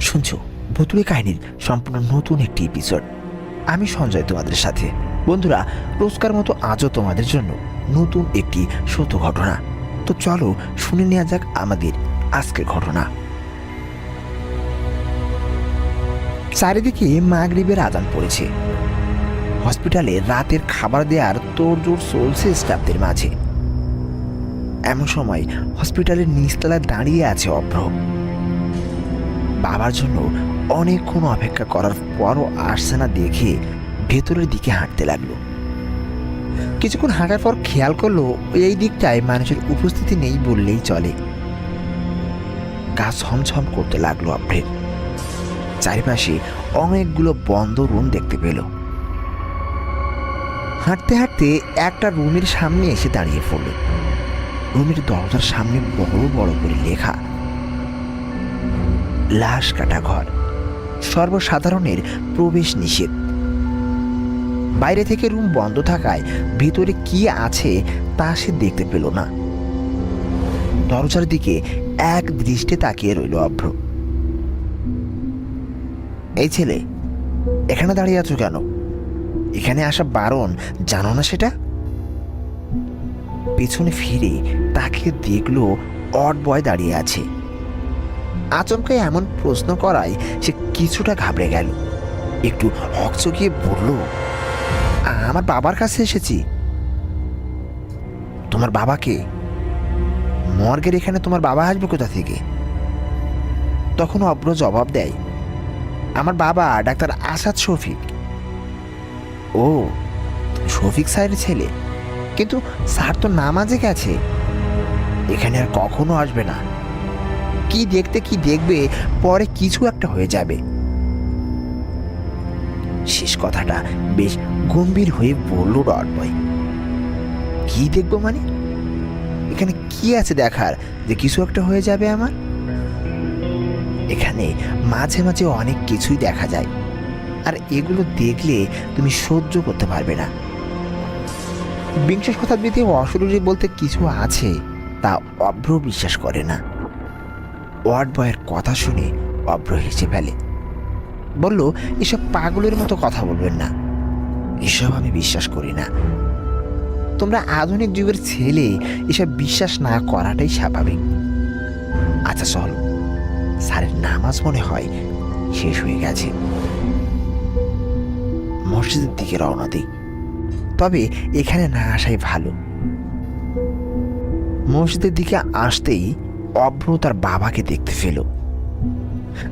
শুনছো ভুতুরে কাহিনীর সম্পূর্ণ নতুন একটি এপিসোড আমি সঞ্জয় তোমাদের সাথে। বন্ধুরা, রোজকার মতো আজও তোমাদের জন্য নতুন একটি সত্য ঘটনা। তো চলো, শুনে নেওয়া যাক আমাদের আজকের ঘটনা। চারিদিকে মাগরিবের আদান পড়েছে। হসপিটালে রাতের খাবার দেওয়ার তোড়জোড় চলছে স্টাফদের মাঝে। এমন সময় হসপিটালের নিচতলায় দাঁড়িয়ে আছে অভ্র। বাবার জন্য অনেকক্ষণ অপেক্ষা করার পরও আসছে না দেখে ভেতরের দিকে হাঁটতে লাগল। কিছুক্ষণ হাঁটার পর খেয়াল করল এই দিকটায় মানুষের উপস্থিতি নেই বললেই চলে। গা ছমছম করতে লাগল অভ্রের। চারিপাশে অনেকগুলো বন্ধ রুম দেখতে পেল। হাঁটতে হাঁটতে একটা রুমের সামনে এসে দাঁড়িয়ে পড়ল। রুমের দরজার সামনে বড় বড় করে লেখা, লাশ কাটা ঘর, সর্বসাধারণের প্রবেশ নিষেধ। বাইরে থেকে রুম বন্ধ থাকায় ভিতরে কি আছে তা সে দেখতে পেল না। দরজার দিকে এক দৃষ্টে তাকিয়ে রইল অভ্র। এই ছেলে, এখানে দাঁড়িয়ে আছো কেন? এখানে আসা বারণ, জানো না সেটা? পেছনে ফিরে তাকে দেখল অড বয় দাঁড়িয়ে আছে। আচমকা এমন প্রশ্ন করায় সে কিছুটা ঘাবড়ে গেল। একটু হকচকিয়ে বলল, আমার বাবার কাছে এসেছি। তোমার বাবাকে মর্গের এখানে তোমার বাবা আসবে কোথা থেকে? তখন অব্র জবাব দেয়, আমার বাবা ডাক্তার আসাদ শফিক। ও, শফিক স্যারের ছেলে। কিন্তু স্যার তো নামাজে গেছে। এখানে আর কখনো আসবে না। কি দেখতে কি দেখবে, পরে কিছু একটা হয়ে যাবে। শেষ কথাটা বেশ গম্ভীর হয়ে বলল রডবয়। কি দেখব মানে? এখানে কি আছে দেখার যে কিছু একটা হয়ে যাবে আমার? এখানে মাঝে মাঝে অনেক কিছুই দেখা যায়। আর এগুলো দেখলে তুমি সহ্য করতে পারবে না। বিংশ শতাব্দীতে অশরীরী বলতে কিছু আছে তা অভ্র বিশ্বাস করে না। ওয়ার্ড বয়ের কথা শুনে অভ্র হেসে ফেলে। বলল, এসব পাগলের মতো কথা বলবেন না। এসব আমি বিশ্বাস করি না। তোমরা আধুনিক যুগের ছেলে, এসব বিশ্বাস না করাটাই স্বাভাবিক। আচ্ছা চল। স্যারের নামাজ মনে হয় শেষ হয়ে গেছে। মসজিদের দিকে রওনা দিই। তবে এখানে না আসাই ভালো। মসজিদের দিকে আসতেই অভ্র তার বাবাকে দেখতে পেল।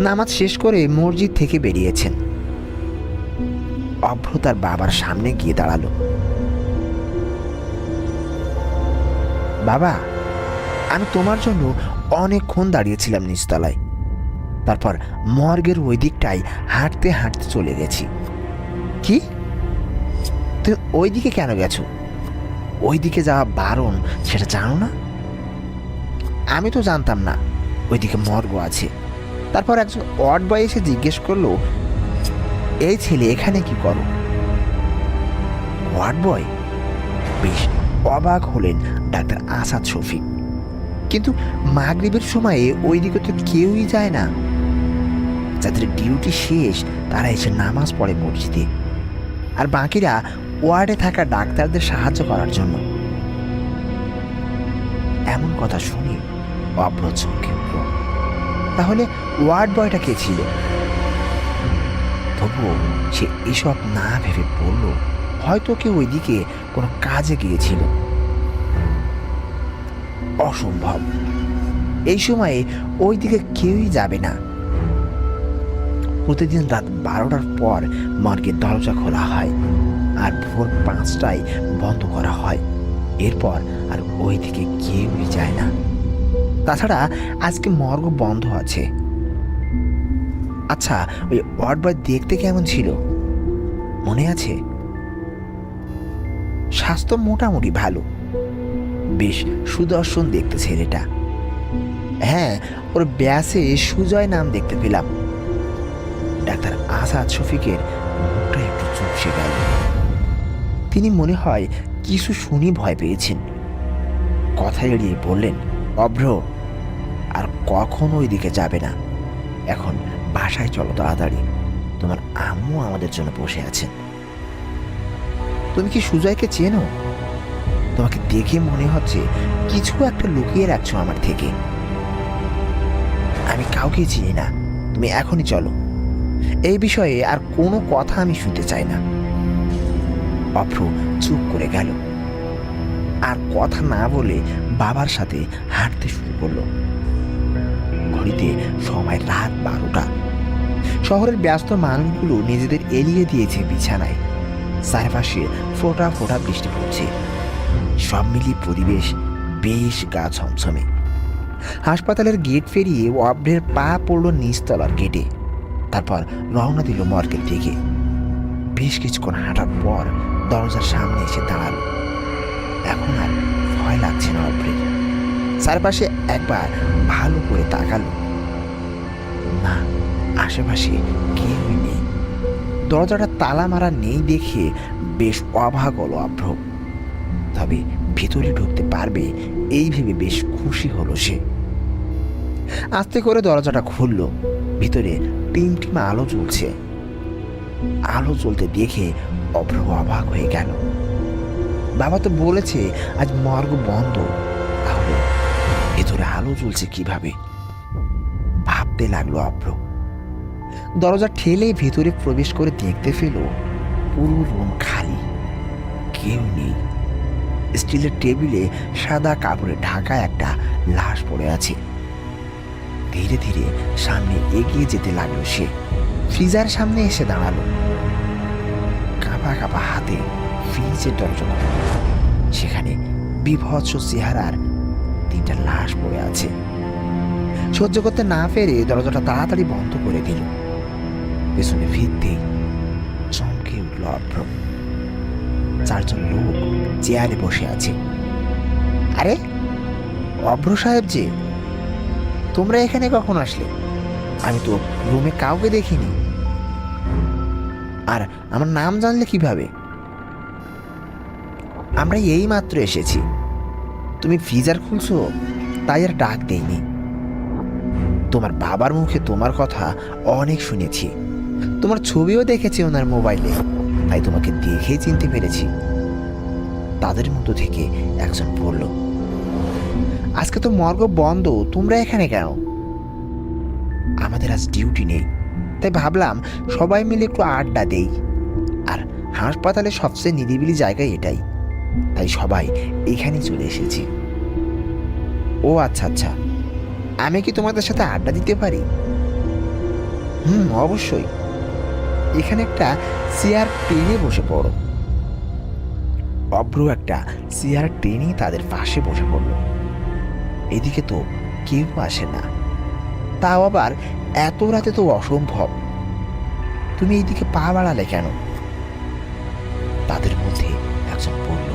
নামাজ শেষ করে মসজিদ থেকে বেরিয়েছেন। অভ্র তার বাবার সামনে গিয়ে দাঁড়াল। বাবা, আমি তোমার জন্য অনেকক্ষণ দাঁড়িয়েছিলাম নিচতলায়। তারপর মর্গের ওই দিকটায় হাঁটতে হাঁটতে চলে গেছি। কি? তুমি ওই দিকে কেন গেছো? ওই দিকে যাওয়া বারণ, সেটা জানো না? আমি তো জানতাম না, ওইদিকে মর্গ আছে। তারপর একজন ওয়ার্ড বয় এসে জিজ্ঞেস করল, এই ছেলে, এখানে কি করো? Ward boy? বেশ অবাক হলেন ডাক্তার আসাদ শফিক। কিন্তু মাগরিবের সময়ে ওই দিকে তো কেউই যায় না। যাদের ডিউটি শেষ, তারা এসে নামাজ পড়ে মসজিদে। আর বাকিরা ওয়ার্ডে থাকা ডাক্তারদের সাহায্য করার জন্য। এমন কথা শুনি উঠল তাহলে ওয়ার্ড বয়টা কে ছিল? তবুও সে এসব না ভেবে বলল, হয়তো কেউ ওইদিকে কোনো কাজে গিয়েছিল। অসম্ভব। এই সময়ে ওই দিকে কেউই যাবে না। প্রতিদিন রাত বারোটার পর মর্গের দরজা খোলা হয় আর ভোর পাঁচটায় বন্ধ করা হয়। এরপর আর ওই দিকে কেউই যায় না। তাছাড়া আজকে মর্গ বন্ধ আছে। আচ্ছা ওই ওয়ার্ড বয় দেখতে কেমন ছিল? মনে আছে? স্বাস্থ্য মোটামুটি ভালো। বেশ সুদর্শন দেখতে ছেলেটা। হ্যাঁ ওর ব্যাসে সুজয় নাম দেখতে পেলাম। ডাক্তার আসাদ শফিকের মুখটা একটু চুপসে গেল। তিনি মনে হয় কিছু শুনি ভয় পেয়েছেন। কথা এড়িয়ে বললেন, অভ্র, আর কখন ওই দিকে যাবে না। এখন বাসায় চলো তাড়াতাড়ি। তোমার আম্মু আমাদের জন্য বসে আছেন। তুমি কি সুজয়কে চেনো? তোমাকে দেখে মনে হচ্ছে কিছু একটা লুকিয়ে রাখছো আমার থেকে। আমি কাউকে চিনি না। তুমি এখনই চলো। এই বিষয়ে আর কোনো কথা আমি শুনতে চাই না। অভ্র চুপ করে গেল। আর কথা না বলে বাবার সাথে হাঁটতে শুরু করল। ঘড়িতে সময় রাত বারোটা। শহরের ব্যস্ত মানুষগুলো নিজেদের এলিয়ে দিয়েছে বিছানায়। চারপাশে ফোটা ফোটা বৃষ্টি পড়ছে। সব মিলিয়ে পরিবেশ বেশ গা ছমছমে। হাসপাতালের গেট পেরিয়ে অভ্রের পা পড়ল নিচতলার গেটে। তারপর রওনা দিল মর্গের দিকে বেশ কিছুক্ষণ হাঁটার পর দরজার সামনে এসে দাঁড়াল। এখন আর ভয় লাগছে না অভ্রের চারপাশে একবার ভালো করে তাকালো। না, আশেপাশে কেউই নেই। দরজাটা তালা মারা নেই দেখে বেশ অবাক হলো অভ্র তবে ভিতরে ঢুকতে পারবে এই ভেবে বেশ খুশি হলো সে। আস্তে করে দরজাটা খুলল। ভিতরে টিমটিমা আলো জ্বলছে। আলো জ্বলতে দেখে অভ্র অবাক হয়ে গেল। বাবা তো বলেছে, আজ মর্গ বন্ধ। তাহলে ভেতরে আলো জ্বলছে কীভাবে? ভাবতে লাগল অভ্র দরজা ঠেলে ভেতরে প্রবেশ করে দেখতে পেল, পুরো রুম খালি। কেউ নেই। স্টিলের টেবিলে সাদা কাপড়ে ঢাকা একটা লাশ পড়ে আছে। ধীরে ধীরে সামনে এগিয়ে যেতে লাগল সে। ফ্রিজার সামনে এসে দাঁড়াল। কাঁপা কাঁপা হাতে ফ্রিজের দরজা। সেখানে বিভৎস চেহারার তিনটা লাশ পড়ে আছে। সহ্য করতে না পেরে দরজাটা তাড়াতাড়ি বন্ধ করে দিল। পেছনে ফিরতেই চমকে উঠল অভ্র। চারজন লোক চেয়ারে বসে আছে। আরে, অভ্র সাহেব যে তোমরা এখানে কখন আসলে? আমি তো রুমে কাউকে দেখিনি। আর আমার নাম জানলে কীভাবে? আমরা এই মাত্র এসেছি। তুমি ফ্রিজার খুলছো, তাই আর ডাক দেইনি। তোমার বাবার মুখে তোমার কথা অনেক শুনেছি। তোমার ছবিও দেখেছি ওনার মোবাইলে, তাই তোমাকে দেখেই চিনতে পেরেছি। তাদের মতো থেকে একজন বলল আজকে তো মর্গ বন্ধ, তোমরা এখানে কেন? আমাদের আজ ডিউটি নেই। তাই ভাবলাম সবাই মিলে একটু আড্ডা দেই। আর হাসপাতালে সবচেয়ে নিরিবিলি জায়গা এটাই। তাই সবাই এখানে চলে এসেছি। ও আচ্ছা আচ্ছা। আমি কি তোমাদের সাথে আড্ডা দিতে পারি? হুম, অবশ্যই। এখানে একটা চেয়ার টেনে বসে পড়ো। অভ্র একটা চেয়ার টেনে তাদের পাশে বসে পড়ল এদিকে তো কেউ আসে না। তাও আবার এত রাতে তো অসম্ভব। তুমি এইদিকে পা বাড়ালে কেন? তাদের মধ্যে একজন বলল,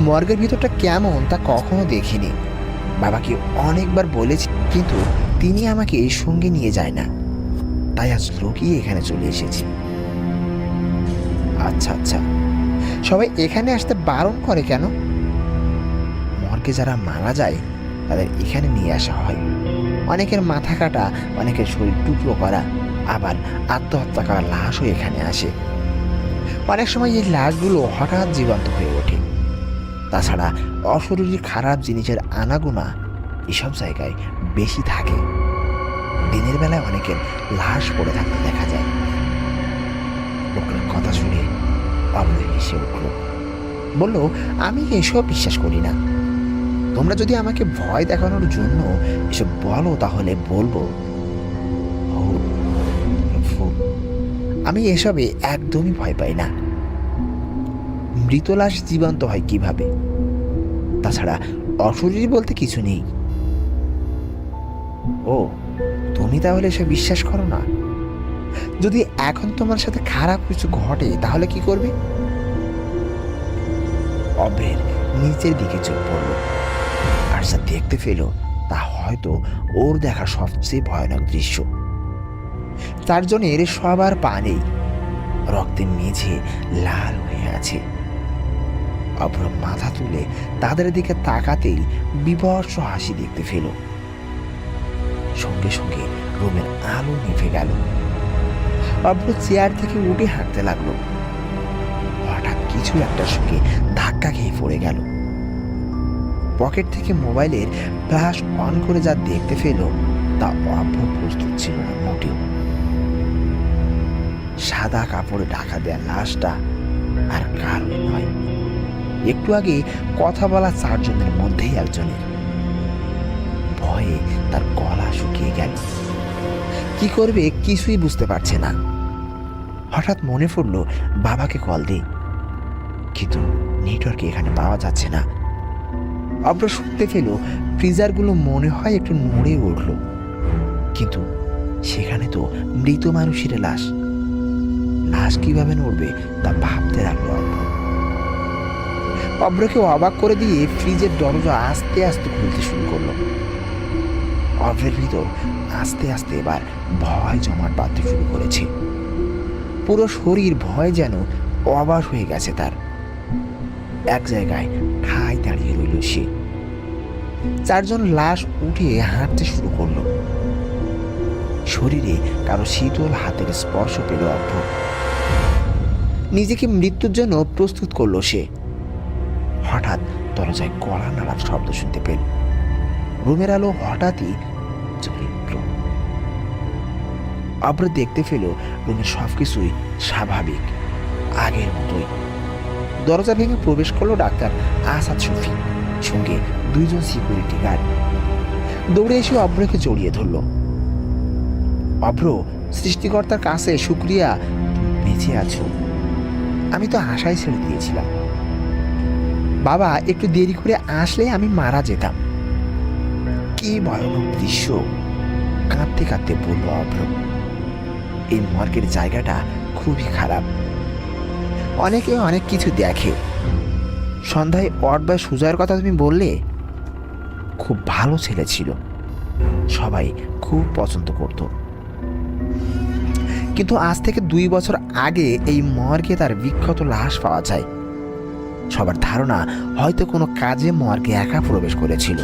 মর্গের ভিতরটা কেমন তা কখনো দেখিনি। বাবাকে অনেকবার বলেছি, কিন্তু তিনি আমাকে সঙ্গে নিয়ে যায় না। তাই আজ লুকিয়ে এখানে চলে এসেছি। আচ্ছা আচ্ছা। সবাই এখানে আসতে বারণ করে কেন? মর্গে যারা মারা যায়, তাদের এখানে নিয়ে আসা হয়। অনেকের মাথা কাটা, অনেকের শরীর টুকরো করা, আবার আত্মহত্যা করা লাশও এখানে আসে। অনেক সময় এই লাশগুলো হঠাৎ জীবন্ত হয়ে ওঠে। তাছাড়া অশরীরী খারাপ জিনিসের আনাগোনা এসব জায়গায় বেশি থাকে। দিনের বেলায় অনেকের লাশ পড়ে থাকতে দেখা যায়। লোকের কথা শুনে অভয় হেসে উঠল, বলল, আমি এসব বিশ্বাস করি না। তোমরা যদি আমাকে ভয় দেখানোর জন্য এসব বলো, তাহলে বলব। আমি এসবে একদমই ভয় পাই না। মৃত লাশ জীবন্ত হয় কীভাবে? তাছাড়া অশরীর বলতে কিছু নেই। ও, তুমি তাহলে এসব বিশ্বাস করো না? যদি এখন তোমার সাথে খারাপ কিছু ঘটে, তাহলে কি করবে? অব্রের নিচের দিকে চোখ পড়ল। আর দেখতে পেল তা হয়তো ওর দেখা সবচেয়ে ভয়ানক দৃশ্য। তার জন্য চারজনের সবার পা নেই। রক্তে মেঝে লাল হয়ে আছে। অভ্র মাথা তুলে তাদের দিকে তাকাতেই বিভৎস হাসি দেখতে পেল। সঙ্গে সঙ্গে রুমের আলো নিভে গেল। অভ্র চেয়ার থেকে উঠে হাঁটতে লাগল। হঠাৎ কিছু একটা সঙ্গে ধাক্কা খেয়ে পড়ে গেল। পকেট থেকে মোবাইলের ফ্ল্যাশ অন করে যা দেখতে পেল, তা অভ্র প্রস্তুত ছিল না মোটেও। সাদা কাপড়ে ঢাকা দেয়া লাশটা আর কারোই নয়। একটু আগে কথা বলা চারজনের মধ্যেই একজনের। ভয়ে তার গলা শুকিয়ে গেল। কি করবে কিছুই বুঝতে পারছে না। হঠাৎ মনে পড়ল, বাবাকে কল দিই। কিন্তু নেটওয়ার্ক এখানে পাওয়া যাচ্ছে না। অব্র শুনতে পেল ফ্রিজারগুলো মনে হয় একটু নড়ে উঠল। কিন্তু সেখানে তো মৃত মানুষের লাশ। লাশ কীভাবে নড়বে তা ভাবতে লাগল অব্র অব্রকে অবাক করে দিয়ে ফ্রিজের দরজা আস্তে আস্তে খুলতে শুরু করল। অভ্রের ভিতর আস্তে আস্তে এবার ভয় জমাট বাঁধতে শুরু করেছে। পুরো শরীর ভয় যেন অবাস হয়ে গেছে তার। এক জায়গায় ঠাই দাঁড়িয়ে রইল সে। চারজন লাশ উঠে হাঁটতে শুরু করল। শরীরে কারও শীতল হাতের স্পর্শ পেল অভ্র নিজেকে মৃত্যুর জন্য প্রস্তুত করল সে। হঠাৎ দরজায় গলা নাড়ার শব্দ শুনতে পেল। রুমের আলো হঠাৎই অভ্র দেখতে পেল রুমের সবকিছুই স্বাভাবিক, আগের মতোই। দরজা ভেঙে প্রবেশ করল ডাক্তার আসাদ শফি, সঙ্গে দুইজন সিকিউরিটি গার্ড দৌড়ে এসে অভ্রকে জড়িয়ে ধরল। অভ্র, সৃষ্টিকর্তার কাছে শুক্রিয়া বেঁচে আছো। আমি তো আশাই ছেড়ে দিয়েছিলাম। বাবা, একটু দেরি করে আসলে আমি মারা যেতাম। কি ভয়ানক দৃশ্য, কাঁদতে কাঁদতে বলল অভ্র। এই মর্গের জায়গাটা খুবই খারাপ। অনেকে অনেক কিছু দেখে। সন্ধ্যায় অট বা সুজয়ের কথা তুমি বললে, খুব ভালো ছেলে ছিল। সবাই খুব পছন্দ করত। কিন্তু আজ থেকে দুই বছর আগে এই মর্গে তার বিখ্যাত লাশ পাওয়া যায়। সবার ধারণা, হয়তো কোনো কাজে মর্গে একা প্রবেশ করেছিল।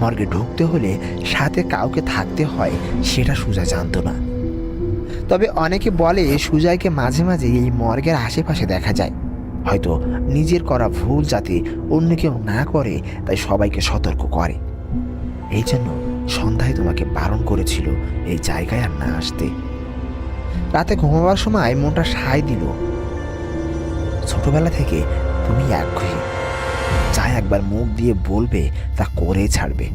মর্গে ঢুকতে হলে সাথে কাউকে থাকতে হয়, সেটা সুজা জানতো না। তবে অনেকে বলে সুজয়কে মাঝে মাঝে এই মর্গের আশেপাশে দেখা যায়। হয়তো নিজের করা ভুল যাতে অন্য কেউ না করে, তাই সবাইকে সতর্ক করে। এই জন্য সন্ধ্যায় তোমাকে বারণ করেছিল এই জায়গায় আর না আসতে। রাতে ঘুমাবার সময় মনটা সায় দিল। ছোটবেলা থেকে তুমি একঘেয়ে। যা একবার মুখ দিয়ে বলবে, তা করে ছাড়বে।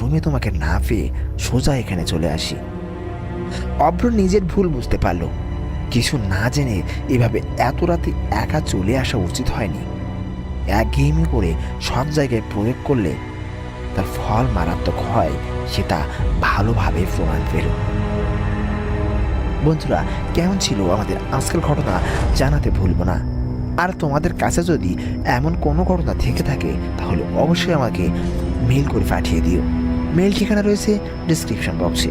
রুমে তোমাকে না পেয়ে সোজা এখানে চলে আসি। অভ্র নিজের ভুল বুঝতে পারল। কিছু না জেনে এভাবে এত রাতে একা চলে আসা উচিত হয়নি। এক গেমে করে সব জায়গায় প্রয়োগ করলে তার ফল মারাত্মক হয় সেটা ভালোভাবে প্রমাণ পেল। বন্ধুরা, কেমন ছিল আমাদের আজকের ঘটনা জানাতে ভুলব না। আর তোমাদের কাছে যদি এমন কোনো ঘটনা থেকে থাকে, তাহলে অবশ্যই আমাকে মেল করে পাঠিয়ে দিও। মেল ঠিকানা রয়েছে ডিসক্রিপশন বক্সে